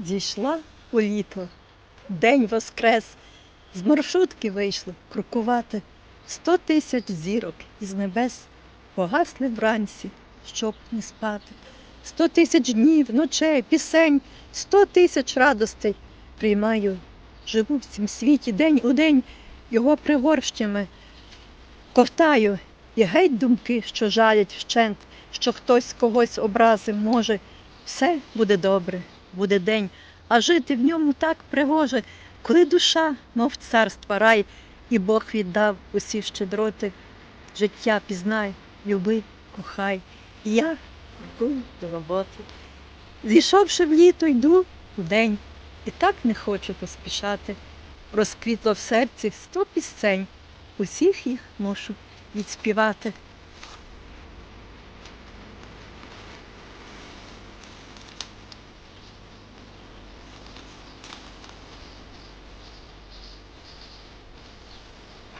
Зійшла у літо, день воскрес, з маршрутки вийшли крокувати. Сто тисяч зірок із небес погасли вранці, щоб не спати. Сто тисяч днів, ночей, пісень, сто тисяч радостей приймаю. Живу в цім світі день у день його пригорщами. Ковтаю і геть думки, що жалять вщент, що хтось когось образив може. Все буде добре, буде день, а жити в ньому так пригоже, коли душа, мов царства рай, і Бог віддав усі щедроти. Життя пізнай, люби, кохай. І я крокую до роботи. Зійшовши в літо, йду у день, і так не хочу поспішати. Розквітло в серці сто пісень, усіх їх мушу відспівати.